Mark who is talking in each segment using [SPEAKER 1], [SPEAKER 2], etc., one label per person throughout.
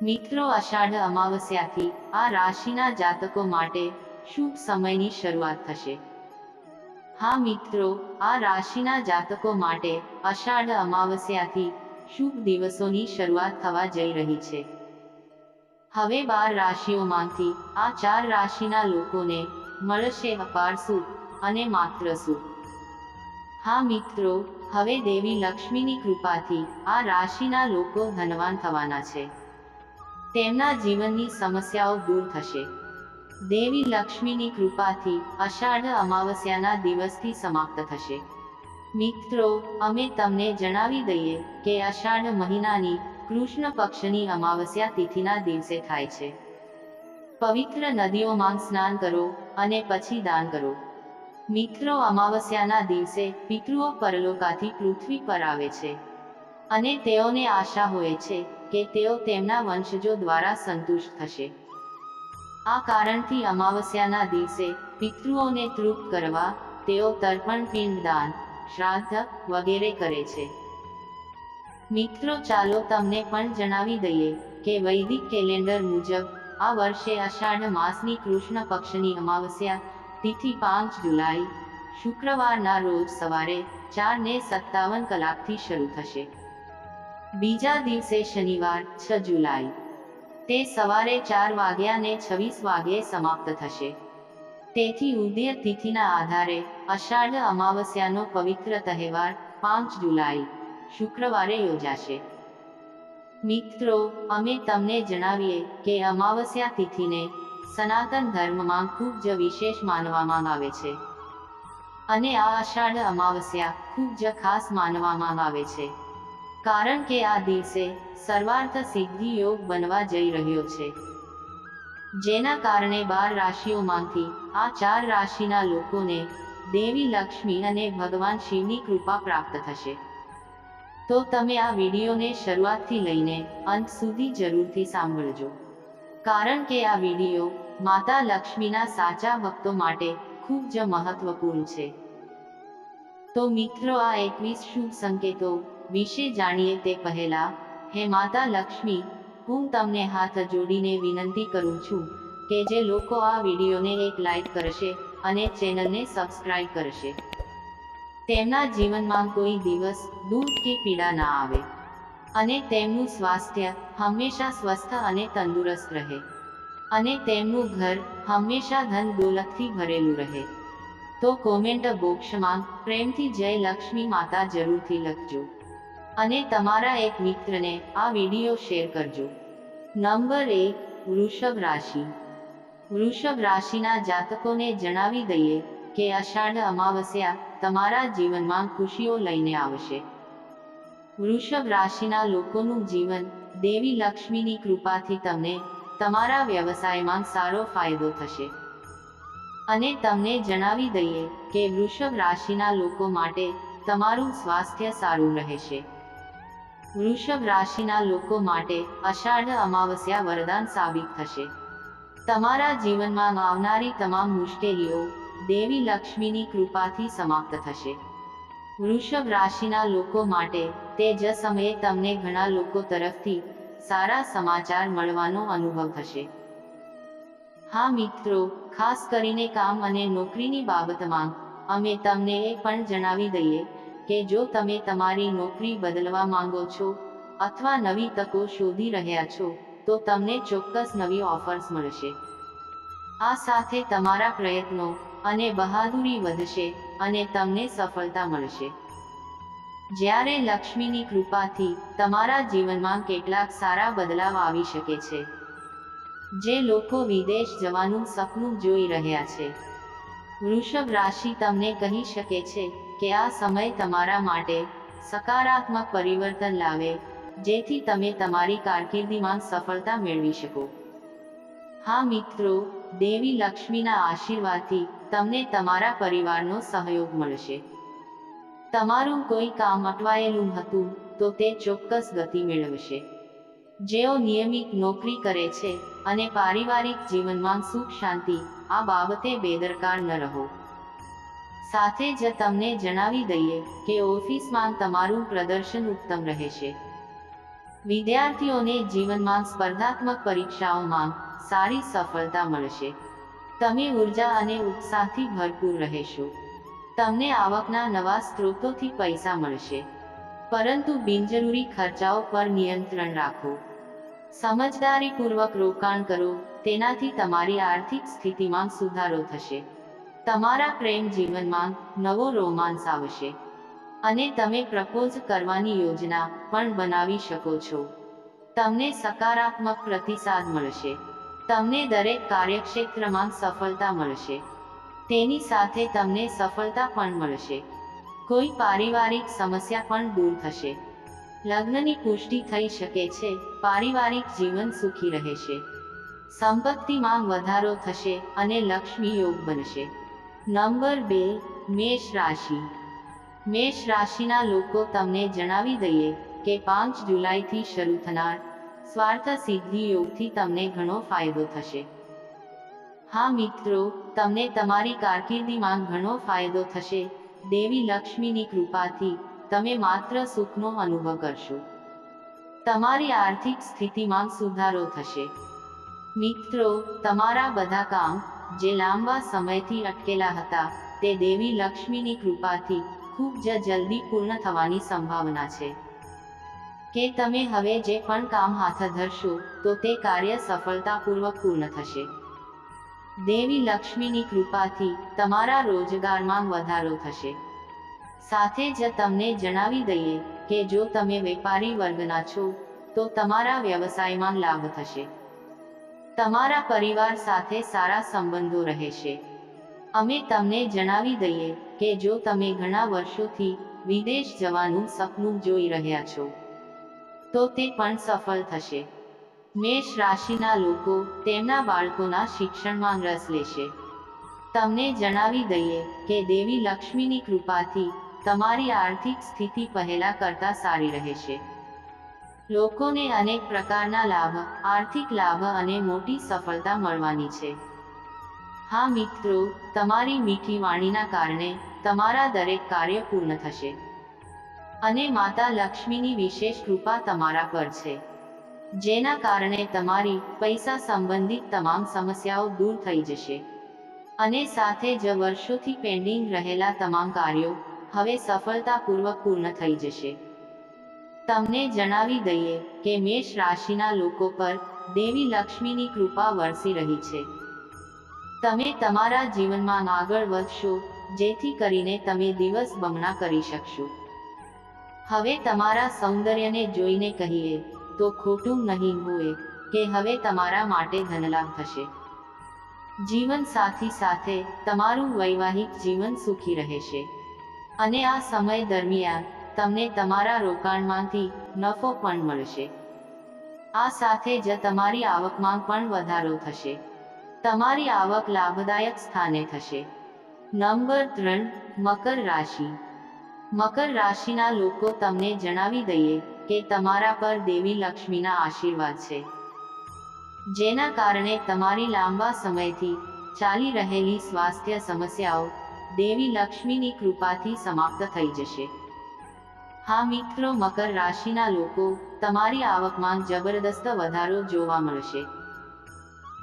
[SPEAKER 1] મિત્રો અષાઢ અમાવસ્યાથી આ રાશિના જાતકો માટે શુભ સમયની શરૂઆત થશે. હા મિત્રો, આ રાશિના જાતકો માટે અષાઢ અમાવસ્યાથી શુભ દિવસોની શરૂઆત થવા જઈ રહી છે. હવે બાર રાશિઓમાંથી આ ચાર રાશિના લોકોને મળશે અપાર સુખ અને માત્ર સુખ હા મિત્રો, હવે દેવી લક્ષ્મીની કૃપાથી આ રાશિના લોકો ધનવાન થવાના છે. તેમના જીવનની સમસ્યાઓ દૂર થશે. દેવી લક્ષ્મીની કૃપાથી અષાઢ અમાવસ્યાના દિવસથી સમાપ્ત થશે. મિત્રો, અમે તમને જણાવી દઈએ કે અષાઢ મહિનાની કૃષ્ણ પક્ષની અમાવસ્યા તિથિના દિવસે થાય છે. પવિત્ર નદીઓમાં સ્નાન કરો અને પછી દાન કરો. મિત્રો, અમાવસ્યાના દિવસે પિતૃઓ પરલોકાથી પૃથ્વી પર આવે છે. અને તેઓને આશા હોય છે કે તેઓ તેમના વંશજો દ્વારા સંતુષ્ટ થશે. આ કારણથી અમાવસ્યાના દિવસે પિતૃઓને તૃપ્ત કરવા તેઓ તર્પણ પિંડદાન શ્રાદ્ધ વગેરે કરે છે. મિત્રો, ચાલો તમને પણ જણાવી દઈએ કે વૈદિક કેલેન્ડર મુજબ આ વર્ષે અષાઢ માસની કૃષ્ણ પક્ષની અમાવસ્યા તિથિ પાંચ જુલાઈ, શુક્રવારના રોજ સવારે ચાર ને સત્તાવન કલાકથી શરૂ થશે. બીજા દિવસે શનિવાર, છ જુલાઈ. તે સવારે ચાર વાગ્યા ને છવ્વીસ વાગ્યે સમાપ્ત થશે. તેથી ઉદય તિથિના આધારે અષાઢ અમાવસ્યાનો પવિત્ર તહેવાર, પાંચ જુલાઈ, શુક્રવારે યોજાશે. મિત્રો, અમે તમને જણાવીએ કે અમાવસ્યા તિથિને સનાતન ધર્મમાં ખૂબ જ વિશેષ માનવામાં આવે છે. અને આ અષાઢ અમાવસ્યા ખૂબ જ ખાસ માનવામાં આવે છે. કારણ કે આ દિવસે સર્વાર્થ સિદ્ધિ યોગ બનવા જઈ રહ્યો છે. જેના કારણે બાર રાશિઓમાંથી આ ચાર રાશિના લોકોને દેવી લક્ષ્મી અને ભગવાન શિવની કૃપા પ્રાપ્ત થશે. તો તમે આ વિડીયોને શરૂઆતથી લઈને અંત સુધી જરૂરથી સાંભળજો. કારણ કે આ વીડિયો માતા લક્ષ્મીના સાચા ભક્તો માટે ખૂબ જ મહત્વપૂર્ણ છે. તો મિત્રો, આ એકવીસ શુભ સંકેતો વિશે જાણીએ તે પહેલા હે માતા લક્ષ્મી, હું તમને હાથ જોડીને વિનંતી કરું છું કે જે લોકો આ વિડીયોને એક લાઈક કરશે અને ચેનલને સબસ્ક્રાઇબ કરશે. તેમના જીવનમાં કોઈ દિવસ દુઃખ કે પીડા ના આવે અને તેમનું સ્વાસ્થ્ય હંમેશા સ્વસ્થ અને તંદુરસ્ત રહે અને તેમનું ઘર હંમેશા ધન દોલતથી ભરેલું રહે. તો કોમેન્ટ બોક્સમાં પ્રેમથી જય લક્ષ્મી માતા જરૂરથી લખજો. અને તમારા એક મિત્રને આ વીડિયો શેર કરજો. નંબર એક, વૃષભ રાશિ. વૃષભ રાશિના જાતકોને જણાવી દઈએ કે અષાઢ અમાવસ્યા તમારા જીવનમાં ખુશીઓ લઈને આવશે. વૃષભ રાશિના લોકોનું જીવન દેવી લક્ષ્મીની કૃપાથી તમને તમારા વ્યવસાયમાં સારો ફાયદો થશે. અને તમને જણાવી દઈએ કે વૃષભ રાશિના લોકો માટે તમારું સ્વાસ્થ્ય સારું રહેશે. વૃષભ રાશિના લોકો માટે અષાઢ અમાવસ્યા વરદાન સાબિત થશે. તમારા જીવનમાં આવનારી તમામ મુશ્કેલીઓ દેવી લક્ષ્મીની કૃપાથી સમાપ્ત થશે. વૃષભ રાશિના લોકો માટે તે જ સમયે તમને ઘણા લોકો તરફથી સારા સમાચાર મળવાનો અનુભવ થશે. હા મિત્રો, ખાસ કરીને કામ અને નોકરીની બાબતમાં અમે તમને એ પણ જણાવી દઈએ કે જો તમે તમારી નોકરી બદલવા માંગો છો અથવા નવી તકો શોધી રહ્યા છો, તો તમને ચોક્કસ નવી ઓફર્સ મળશે. આ સાથે તમારા પ્રયત્નો અને બહાદુરી વધશે અને તમને સફળતા મળશે. જ્યારે લક્ષ્મીની કૃપાથી તમારા જીવનમાં કેટલાક સારા બદલાવ આવી શકે છે. જે લોકો વિદેશ જવાનું સપનું જોઈ રહ્યા છે. વૃષભ રાશિ તમને કહી શકે છે કે આ સમય તમારા માટે સકારાત્મક પરિવર્તન લાવે, જેથી તમે તમારી કારકિર્દીમાં સફળતા મેળવી શકો. હા મિત્રો, દેવી લક્ષ્મીના આશીર્વાદથી તમને તમારા પરિવારનો સહયોગ મળશે. તમારું કોઈ કામ અટવાયેલું હતું, તો તે ચોક્કસ ગતિ મેળવશે. જેઓ નિયમિત નોકરી કરે છે અને પારિવારિક જીવનમાં સુખ શાંતિ આ બાબતે બેદરકાર ન રહો. સાથે જ તમને જણાવી દઈએ કે ઓફિસમાં તમારું પ્રદર્શન ઉત્તમ રહેશે. વિદ્યાર્થીઓને જીવનમાં સ્પર્ધાત્મક પરીક્ષાઓમાં સારી સફળતા મળશે. તમે ઊર્જા અને ઉત્સાહથી ભરપૂર રહેશો. તમને આવકના નવા સ્ત્રોતોથી પૈસા મળશે. પરંતુ બિનજરૂરી ખર્ચાઓ પર નિયંત્રણ રાખો. સમજદારીપૂર્વક રોકાણ કરો, તેનાથી તમારી આર્થિક સ્થિતિમાં સુધારો થશે. તમારા પ્રેમ જીવનમાં નવો રોમાંસ આવશે અને તમે પ્રપોઝ કરવાની યોજના પણ બનાવી શકો છો. તમને સકારાત્મક પ્રતિસાદ મળશે. તમને દરેક કાર્યક્ષેત્રમાં સફળતા મળશે. તેની સાથે તમને સફળતા પણ મળશે. કોઈ પારિવારિક સમસ્યા પણ દૂર થશે. લગ્નની પુષ્ટિ થઈ શકે છે. પારિવારિક જીવન સુખી રહેશે. સંપત્તિમાં વધારો થશે અને લક્ષ્મી યોગ બનશે. નંબર બે, મેષ રાશિ. મેષ રાશિના લોકો તમને જણાવી દઈએ કે પાંચ જુલાઈથી શરૂ થનાર સ્વાર્થ સિદ્ધિ યોગથી તમને ઘણો ફાયદો થશે. હા મિત્રો, તમને તમારી કારકિર્દીમાં ઘણો ફાયદો થશે. દેવી લક્ષ્મીની કૃપાથી તમે માત્ર સુખનો અનુભવ કરશો. તમારી આર્થિક સ્થિતિમાં સુધારો થશે. મિત્રો, તમારા બધા કામ જે લાંબા સમયથી અટકેલા હતા, તે દેવી લક્ષ્મીની કૃપાથી ખૂબ જ જલ્દી પૂર્ણ થવાની સંભાવના છે. કે તમે હવે જે પણ કામ હાથ ધરશો, તો તે કાર્ય સફળતાપૂર્વક પૂર્ણ થશે. દેવી લક્ષ્મીની કૃપાથી તમારા રોજગારમાં વધારો થશે. સાથે જ તમને જણાવી દઈએ કે જો તમે વેપારી વર્ગના છો, તો તમારા વ્યવસાયમાં લાભ થશે. તમારા પરિવાર સાથે સારા સંબંધો રહેશે. અમે તમને જણાવી દઈએ કે જો તમે ઘણા વર્ષોથી વિદેશ જવાનું સપનું જોઈ રહ્યા છો, તો તે પણ સફળ થશે. મેષ રાશિના લોકો તેમના બાળકોના શિક્ષણમાં રસ લેશે. તમને જણાવી દઈએ કે દેવી લક્ષ્મીની કૃપાથી તમારી આર્થિક સ્થિતિ પહેલા કરતા સારી રહેશે. લોકોને અનેક પ્રકારના લાભ, આર્થિક લાભ અને મોટી સફળતા મળવાની છે. હા મિત્રો, તમારી મીઠી વાણીના કારણે તમારા દરેક કાર્ય પૂર્ણ થશે. અને માતા લક્ષ્મીની વિશેષ કૃપા તમારા પર છે. જેના કારણે તમારી પૈસા સંબંધિત તમામ સમસ્યાઓ દૂર થઈ જશે. અને સાથે જ વર્ષોથી પેન્ડિંગ રહેલા તમામ કાર્યો હવે સફળતાપૂર્વક પૂર્ણ થઈ જશે. તમને જણાવી દઈએ કે મેષ રાશિના લોકો પર દેવી લક્ષ્મીની કૃપા વરસી રહી છે. તમે તમારા જીવનમાં આગળ વધશો, જેથી કરીને તમે દિવસ બમણા કરી શકશો. હવે તમારા સૌંદર્યને જોઈને કહીએ, તો ખોટું નહીં હોય, કે હવે તમારા માટે ધનલાભ થશે. જીવન સાથી સાથે, તમારું વૈવાહિક જીવન સુખી રહેશે. અને આ સમય દરમિયાન તમને તમારા રોકાણમાંથી નફો પણ મળશે. આ સાથે જ તમારી આવકમાં પણ વધારો થશે. તમારી આવક લાભદાયક સ્થાને થશે. નંબર ત્રણ, મકર રાશિ. મકર રાશિના લોકો તમને જણાવી દઈએ કે તમારા પર દેવી લક્ષ્મીના આશીર્વાદ છે. જેના કારણે તમારી લાંબા સમયથી ચાલી રહેલી સ્વાસ્થ્ય સમસ્યાઓ દેવી લક્ષ્મીની કૃપાથી સમાપ્ત થઈ જશે. હા મિત્રો, મકર રાશિના લોકો, તમારી આવકમાં જબરદસ્ત વધારો જોવા મળશે.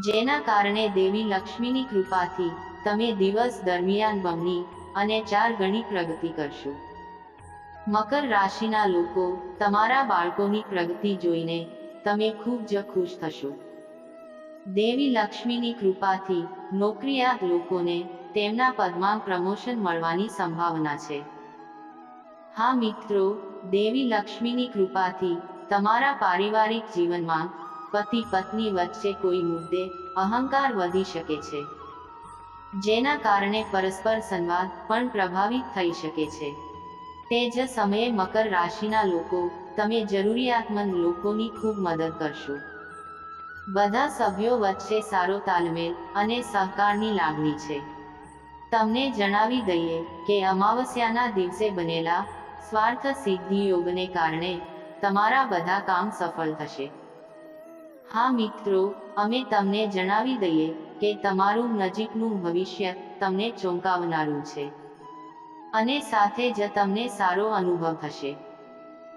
[SPEAKER 1] જેના કારણે દેવી લક્ષ્મીની કૃપાથી તમે દિવસ દરમિયાન બમણી અને ચાર ગણી પ્રગતિ કરશો. મકર રાશિના લોકો, તમારા બાળકોની પ્રગતિ જોઈને તમે ખૂબ જ ખુશ થશો. દેવી લક્ષ્મીની કૃપાથી નોકરીયાત લોકોને તેમના પદમાં પ્રમોશન મળવાની સંભાવના છે. હા મિત્રો, દેવી લક્ષ્મીની કૃપાથી તમારા પારિવારિક જીવનમાં પતિ પત્ની વચ્ચે કોઈ મુદ્દે અહંકાર વધી શકે છે. જેના કારણે પરસ્પર સંવાદ પણ પ્રભાવિત થઈ શકે છે. તે જ સમયે મકર રાશિના લોકો તમે જરૂરિયાતમંદ લોકોની ખૂબ મદદ કરશો. બધા સભ્યો વચ્ચે સારો તાલમેલ અને સહકારની લાગણી છે. તમને જણાવી દઈએ કે અમાવસ્યાના દિવસે બનેલા સ્વાર્થ સિદ્ધિ યોગને કારણે તમારા બધા કામ સફળ થશે. હા મિત્રો, અમે તમને જણાવી દઈએ કે તમારું નજીકનું ભવિષ્ય તમને ચોંકાવનારું છે. અને સાથે જ તમને સારો અનુભવ થશે.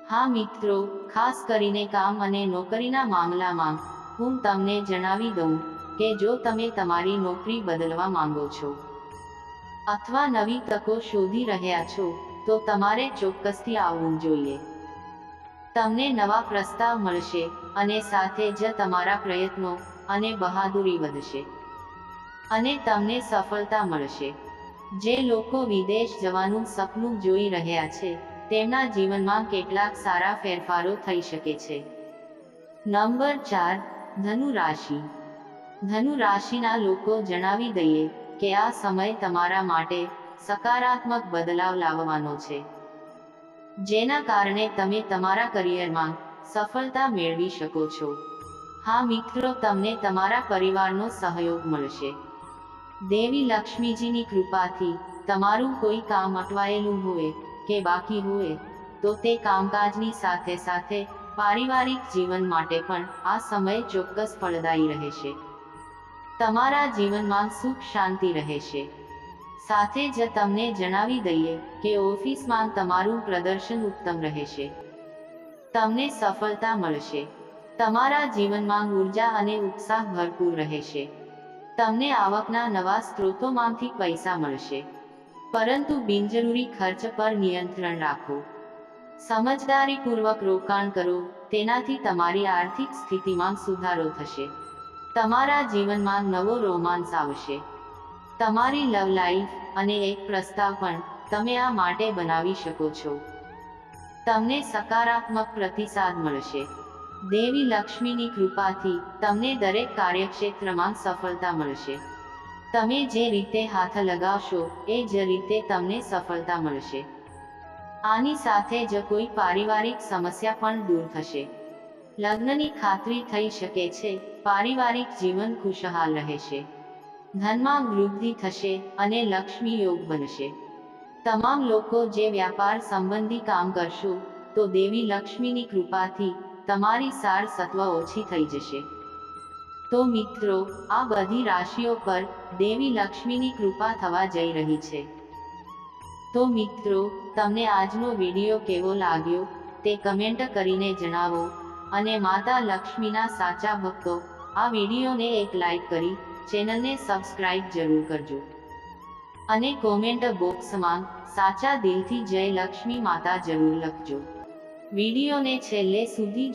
[SPEAKER 1] હા મિત્રો, ખાસ કરીને કામ અને નોકરીના મામલામાં હું તમને જણાવી દઉં કે જો તમે તમારી નોકરી બદલવા માંગો છો, અથવા નવી તકો શોધી રહ્યા છો તો તમારે ચોક્કસથી આવવું જોઈએ. તમને નવા પ્રસ્તાવ મળશે અને સાથે જ તમારા પ્રયત્નો અને બહાદુરી વધશે. અને તમને સફળતા મળશે. જે લોકો વિદેશ જવાનું સપનું જોઈ રહ્યા છે, તેમના જીવનમાં કેટલાક સારા ફેરફારો થઈ શકે છે. નંબર ચાર ધનુ રાશિ ધનુ રાશિના લોકો જણાવી દઈએ કે આ સમય તમારા માટે સકારાત્મક બદલાવ લાવવાનો છે. જેના કારણે તમે તમારા કરિયરમાં સફળતા મેળવી શકો છો. હા મિત્રો, તમને તમારા પરિવારનો સહયોગ મળશે. દેવી લક્ષ્મીજીની કૃપાથી તમારું કોઈ કામ અટવાયેલું હોય કે બાકી હોય, તો તે કામકાજની સાથે સાથે પારિવારિક જીવન માટે પણ આ સમય ચોક્કસ ફળદાયી રહેશે. તમારા જીવનમાં સુખ શાંતિ રહેશે. સાથે જ તમને જણાવી દઈએ કે ઓફિસમાં તમારું પ્રદર્શન ઉત્તમ રહેશે. તમને સફળતા મળશે. તમારા જીવનમાં ઊર્જા અને ઉત્સાહ ભરપૂર રહેશે. તમને આવકના નવા સ્ત્રોતોમાંથી પૈસા મળશે. પરંતુ બિનજરૂરી ખર્ચ પર નિયંત્રણ રાખો. સમજદારીપૂર્વક રોકાણ કરો, તેનાથી તમારી આર્થિક સ્થિતિમાં સુધારો થશે. તમારા જીવનમાં નવો રોમાંસ આવશે. તમારી લવ લાઈફ અને એક પ્રસ્તાવ પણ તમે આ માટે બનાવી શકો છો. તમને સકારાત્મક પ્રતિસાદ મળશે. દેવી લક્ષ્મીની કૃપાથી તમને દરેક કાર્યક્ષેત્રમાં સફળતા મળશે. તમે જે રીતે હાથ લગાવશો એ જ રીતે તમને સફળતા મળશે. આની સાથે જ કોઈ પારિવારિક સમસ્યા પણ દૂર થશે. લગ્નની ખાતરી થઈ શકે છે, પારિવારિક જીવન ખુશહાલ રહેશે. ધનમાં વૃદ્ધિ થશે અને લક્ષ્મી યોગ બનશે. તમામ લોકો જે વ્યાપાર સંબંધી કામ કરશો, તો દેવી લક્ષ્મીની કૃપાથી તમારી સાર સત્વ ઓછી થઈ જશે. તો મિત્રો, આ બધી રાશિઓ પર દેવી લક્ષ્મીની કૃપા થવા જઈ રહી છે. તો મિત્રો, તમને આજનો વીડિયો કેવો લાગ્યો, તે કમેન્ટ કરીને જણાવો અને માતા લક્ષ્મીના સાચા ભક્તો, આ વિડીયોને એક લાઈક કરી ચેનલને સબસ્ક્રાઇબ જરૂર કરજો. અને કોમેન્ટ બોક્સમાં સાચા દિલથી જય લક્ષ્મી માતા જરૂર લખજો. વિડીયોને છેલ્લે સુધી